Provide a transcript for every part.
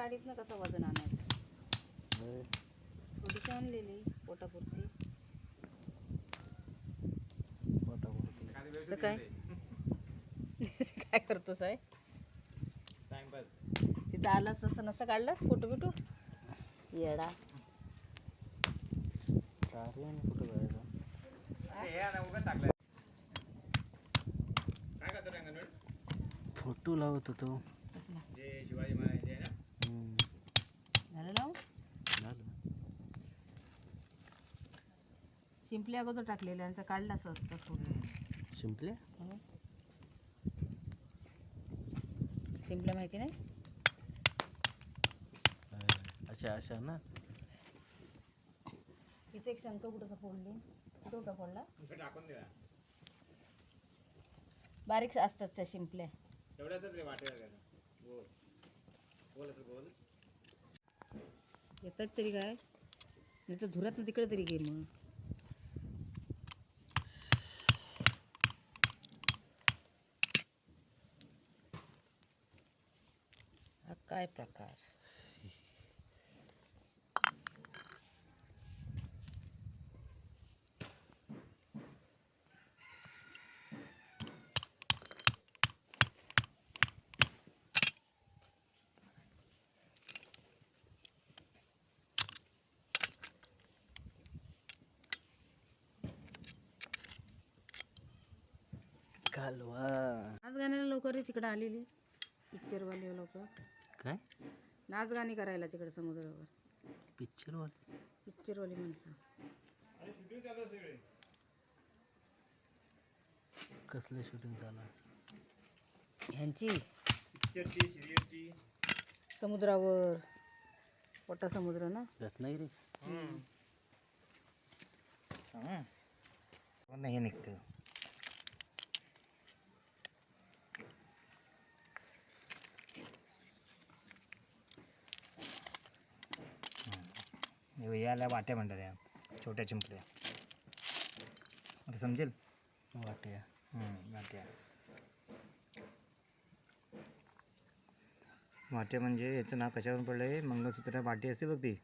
गाडीतनं कसं वजन आणायचं. थोडीशी आणलेली पोटापुरती. पोटापुरती. तर काय? काय करतोस आहे तिथं आलास तसं नसतं काढलास? फोटो बिटो? येडा. कुठं जायचं? फोटो लावत होतो. कसला हम्म. झालं. लावून झालं शिंपली अगोदर टाकलेल्या यांचा काढलास असतं फोटो शिंपले? हो. शिंपल्या माहिती नाही? अशा अशा ना? इथे एक शंख कुठं फोडली. कुठं होता फोडला? बारीक असतात त्या शिंपल्या. येतात तरी काय? नाही तर धुरात ना तिकडे तरी घे मग. हा काय प्रकार? कालवा नाच गाण्याला लोक रे तिकडे आलेली. पिक्चरवाले लोक. काय? नाच गाणी करायला तिकडे समुद्रावर. पिक्चर वाले पिक्चरवाली माणसं. कसलं शूटिंग चालू ह्यांची. समुद्रावर. मोठा समुद्र ना? रत्नागिरी? नाही निघतं. याला वाट्या म्हणतात या. छोट्या चिंपल्या. आता समजेल? वाट्या. वाट्या. वाट्या म्हणजे याचं नाव कशावरून पडलं आहे मंगळसूत्र वाटी असते बघ ती.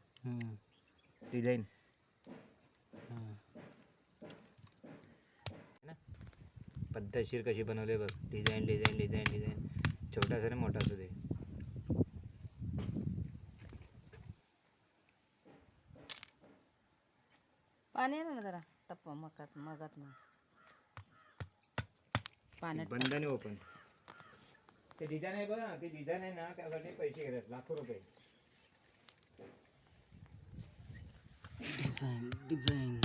डिझाईन. पद्धतशीर कशी बनवली बघ. डिझाईन डिझाईन डिझाईन डिझाईन छोटा असू मोठा असू दे. पाणी ना जरा टप्पा मकात मगात ना. पाण्यात बंद आणि ओपन ते डिझाईन आहे बघ ते डिझाईन आहे ना त्यासाठी पैसे घेतात लाखो रुपये. Design design.